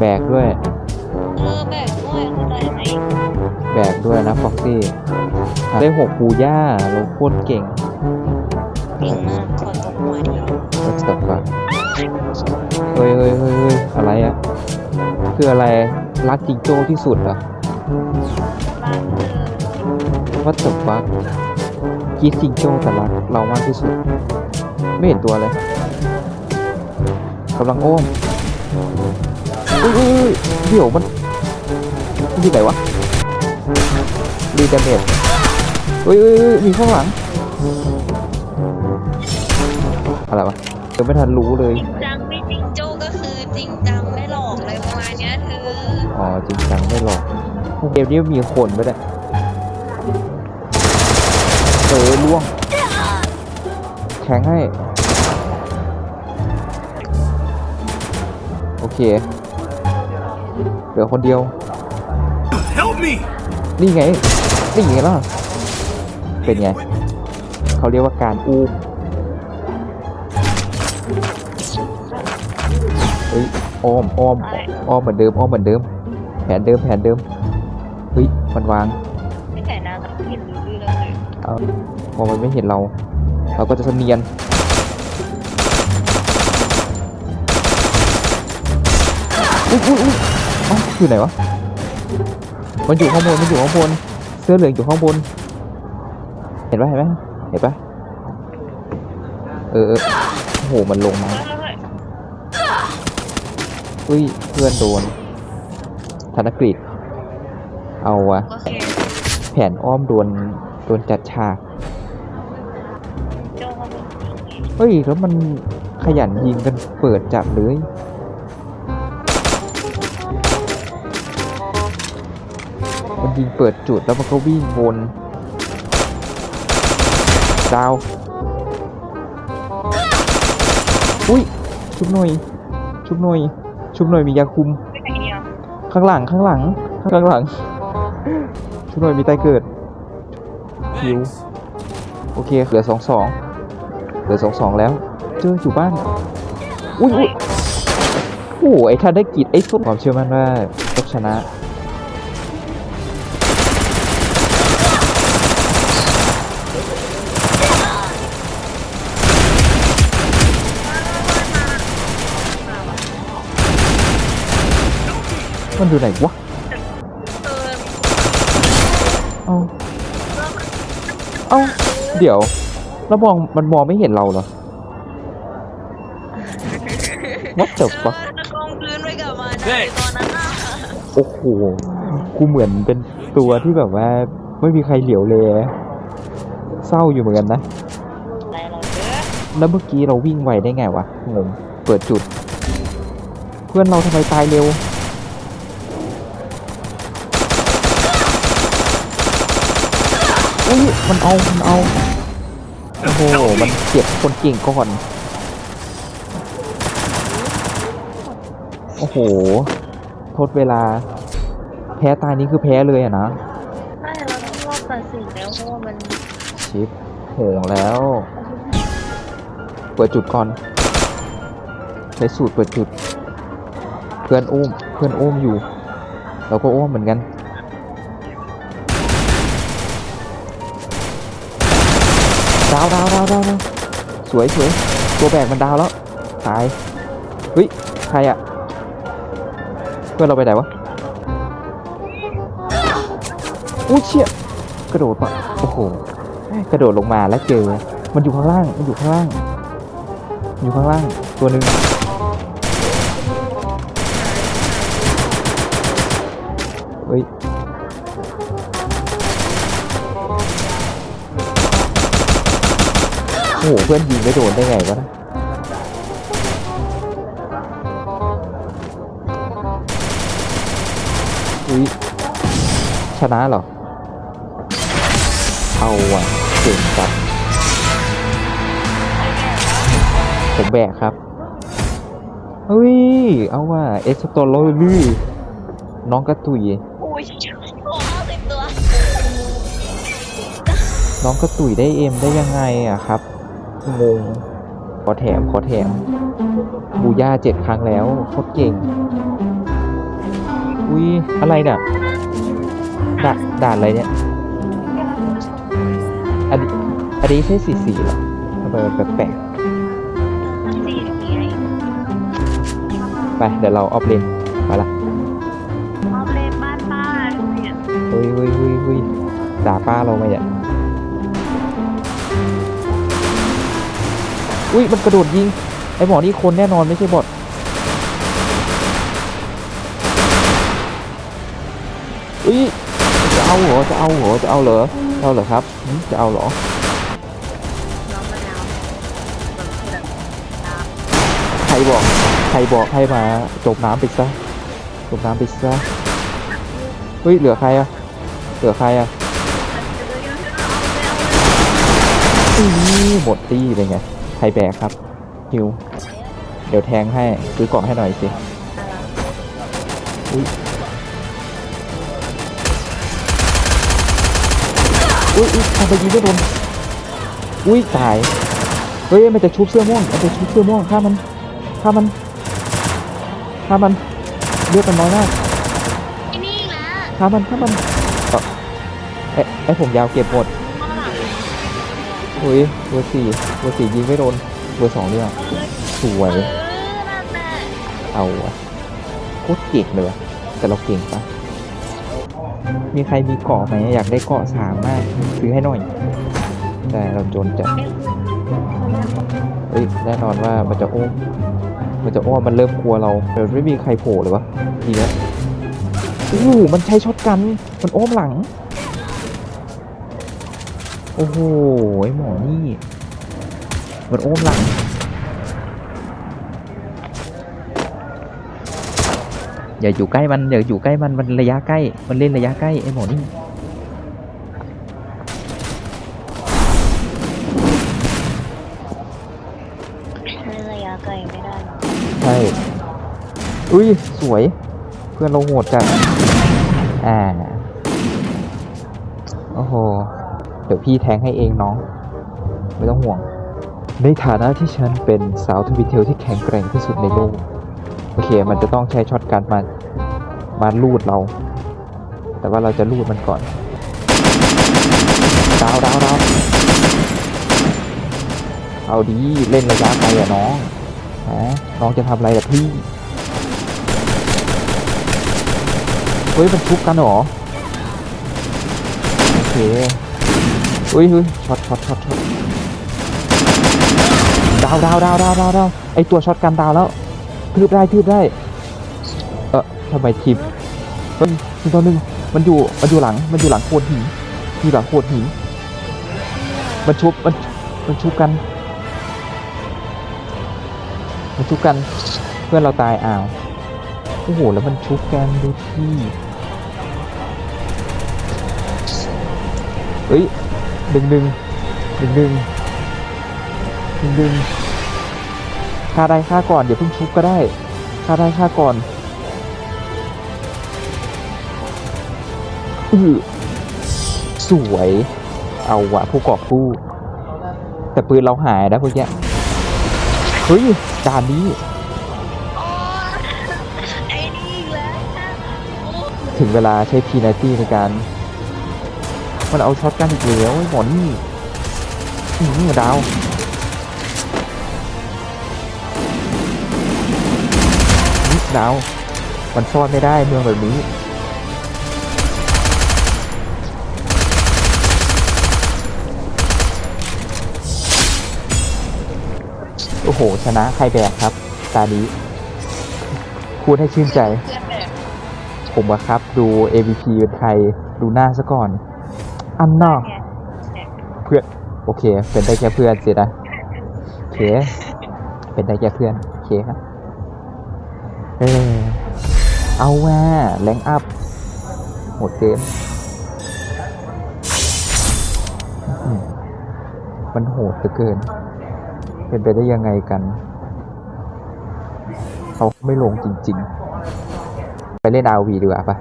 แบกด้วย เออแบกด้วยเข้าใจไหมแบกด้วยนะฟ็อกซี่ได้หกปูย่าเราโคตรเก่งเก่งมากขอตบหัวที What the fuck เฮ้ยเฮ้ยเฮ้ยเฮ้ยอะไรอะคืออะไรรักจิงโจ้ที่สุดเหรอรักเธอ What the fuck กีดจิงโจ้แต่รักเรามากที่สุด ไม่เห็นตัวเลยกำลังโอ้ม อุ้ยอุ้ยอุ้ยเดี๋ยวมันมันอยู่ไหนวะรีดาเมจเฮ้ยเฮ้ยเฮ้ยมีข้างหลัง อะไรวะเดี๋ยวไม่ทันรู้เลย จริงจังไม่จริงโจ้ก็คือจริงจังไม่หลอกเลยประมาณเนี้ยเธออ๋อจริงจังไม่หรอกเกมนี้มีคนไปเนี่ยเออล่วงแข็งให้ โอเค เหลือคนเดียว Help me! นี่ไง นี่ไงล่ะ เป็นไง เขาเรียกว่าการอูมเฮ้ยอ้อมอ้อมอะไรอ้อมเหมือนเดิมอ้อมเหมือนเดิม แผนเดิมแผนเดิม เฮ้ย มันวาง ไม่แต่นะต้องเห็นรู้เรื่องเลยเอาพอมันไม่เห็นเรา เราก็จะเนียนอุ้ยอุ้ยอุ้ยเอ้าอยู่ไหนวะ มันอยู่ข้างบน มันอยู่ข้างบน เสื้อเหลืองอยู่ข้างบน เห็นปะเห็นปะเห็นปะเออโอ้โห มันลงมาอุ้ย เพื่อนโดน ธนกฤษเอาวะ แผนอ้อมโดน โดนจัดฉาก เฮ้ย แล้วมันขยันยิงกันเปิดจัดเลย มันยิงเปิดจุดแล้วมันก็วิ่งวนดาว อุ้ย ชุบหน่อย ชุบหน่อย ชุบหน่อยมียาคุม ข้างหลังข้างหลัง ข้างหลัง ชุบหน่อยมีไตเกิดหิวโอเคเหลือสองสองเหลือสองสองแล้ว เจออยู่บ้านอุ้ยอุ้ยโอ้โหไอ้ท่านได้กิจไอ้สุดความเชื่อมั่นว่าต้องชนะ มันอยู่ไหนวะเออเอาเอาเดี๋ยวแล้วมองมันมองไม่เห็นเราเหรอ What the เธอ fuck ตะกองพื้นไว้กับมันอะไอ้ตอนนั้นน่ะโอ้โห กูเหมือนเป็นตัวที่แบบว่า ไม่มีใครเหลียวเลยเศร้าอยู่เหมือนกันนะอะไรเราเด้อแล้วเมื่อกี้เราวิ่งไวได้ไงวะงงเปิดจุด เพื่อนเราทำไมตายเร็ว อุ้ยมันเอา มันเอา โอ้โห มันเก็บคนเก่งก่อน โอ้โห โทษเวลา แพ้ตายนี้คือแพ้เลยอะนะ ใช่เราต้องรอบตัดสินแล้วเพราะว่ามันชิปโหงแล้ว เปิดจุดก่อน ใช้สูตรเปิดจุด เพื่อนอุ้ม เพื่อนอุ้มอยู่ เราก็อุ้มเหมือนกัน ดาวดาวดาวดาวสวยสวยตัวแบกมันดาวแล้วตายเฮ้ยใครอะเพื่อนเราไปไหนวะอู้เชี่ยกระโดดมาโอ้โหกระโดดลงมาแล้วเจอมันอยู่ข้างล่างมันอยู่ข้างล่าง อยู่ข้างล่างตัวหนึ่งเฮ้ย โอ้โหเพื่อนยิงไม่โดนได้ไงวะนะอุ้ยชนะเหรอ เอาว่ะเก่งจัดผมแบกครับเฮ้ย เอาว่ะเอ็กซ์โตโรลี่ น้องกระตุยโอ้ยโอ้ห้าสิบตัว น้องกระตุยได้เอ็มได้ยังไงอะครับ งงขอแถมขอแถมบูย่าเจ็ดครั้งแล้วโคตรเก่งอะไรเนี่ยด่าด่านอะไรเนี่ยอันนี้อันนี้ใช่สีสีเหรอทำไมมันแปลกสี่สีไงๆไป เดี๋ยวเราออฟเลนไปละมอบเลยบ้านป้าเนี่ยเฮ้ยเฮ้ยเฮ้ยเฮ้ยด่าป้าเราไหมเนี่ อุ้ยมันกระโดดยิง ไอหมอนี่คนแน่นอนไม่ใช่บอทอุ้ยจะเอาเหรอจะเอาเหรอจะเอาเหรอจะเอาเหรอครับจะเอาเหรอใครบอกใครบอกให้มาจมน้ำไปซะจมน้ำไปซะเฮ้ยเหลือใครอะเหลือใครอะอื้อหมดตี้เลยไง ใครแบกครับฮิวเดี๋ยวแทงให้ซื้อกล่องให้หน่อยสิอุ้ยอุ้ยอุ้ยทำไปยิงไม่โดนอุ้ยตายเฮ้ยมันจะชุบเสื้อม่วงมันจะชุบเสื้อม่วงฆ่ามันฆ่ามันฆ่ามันเลือดมันน้อยมากไอ้นี่นะฆ่ามันฆ่ามันเอ่อไอ้ไอ้ผมยาวเก็บหมดข้างหลัง อุ้ยเบอร์สี่เบอร์สี่ยิงไม่โดนเบอร์สองเนี่ยสวย เออนั่นแหละเอาอะโคตรเก่งเลยวะแต่เราเก่งปะมีใครมีเกาะไหมอยากได้เกาะสามมากซื้อให้หน่อย แต่เราจนจัดเฮ้ยแน่นอนว่ามันจะโอ้มมันจะโอ้มมันเริ่มกลัวเราเดี๋ยวไม่มีใครโผล่เลยวะทีนี้ยโอ้มันใช้ช็อตกัน มันโอ้มหลัง โอ้โหไอหมอนี่มันโอ้มหลังอย่าอยู่ใกล้มันอย่าอยู่ใกล้มันมันระยะใกล้ มันเล่นระยะใกล้ไอหมอนี่เล่นระยะไกลไม่ได้หรอกใช่อุ้ยสวย เพื่อนเราโหดจัดอ่าโอ้โหเดี๋ยวพี่แทงให้เองน้อง ไม่ต้องห่วง ในฐานะที่ฉันเป็นสาวทวิเทลที่แข็งแกร่งที่สุดในโลก โอเค มันจะต้องใช้ช็อตการมา มาลูดเรา แต่ว่าเราจะลูดมันก่อน ดาวดาวดาวเอาดีเล่นระยะไกลอะน้องฮะน้องจะทำอะไรกับพี่ เฮ้ย มันทุบกันเหรอ โอเค เฮ้ยฮ้ยช็อตช็อตช็อตช็อตดาวดาวดาวดาวดาวดาวไอตัวช็อตกันดาวแล้วทืบได้ทืบได้ เออทำไมทีมเฮ้ยมีตัวหนึ่งมันอยู่มันอยู่หลังมันอยู่หลังโขดหินอยู่หลังโขดหินมันชุบมันมันชุบกัน มันชุบกันเพื่อนเราตายอ้าวโอ้โหแล้วมันชุบกันดูที่เฮ้ย ดึงดึงดึงดึงดึงดึงฆ่าได้ฆ่าก่อนอย่าเพิ่งชุบก็ได้ฆ่าได้ฆ่าก่อนอือสวยเอาวะผู้กอบกู้ แต่ปืนเราหายนะพวกเนี้ยเฮ้ยด่านนี้โอ้ไอ้นี่อีกแล้วโอ้ถึงเวลาใช้พีนาตี้ในการ มันเอาช็อตกันอีกแล้วไอ้หมอนี่อื้อหือดาวนี่ดาว มันซ่อนไม่ได้เมืองแบบนี้โอ้โห ชนะใครแบกครับ ตานี้พูดให้ชื่นใจ ผมอะครับ ดู AVP เป็นใครดูหน้าซะก่อน อันน่ะเพื่อนโอเค เป็นได้แค่เพื่อนสินะโอเค เป็นได้แค่เพื่อนโอเคครับเออเอาว่าแรงอัพหมดเกมมันโหดเหลือเกิน เป็นไปได้ยังไงกัน เขาไม่ลงจริง ๆ ไปเล่น RV ดีกว่าปะ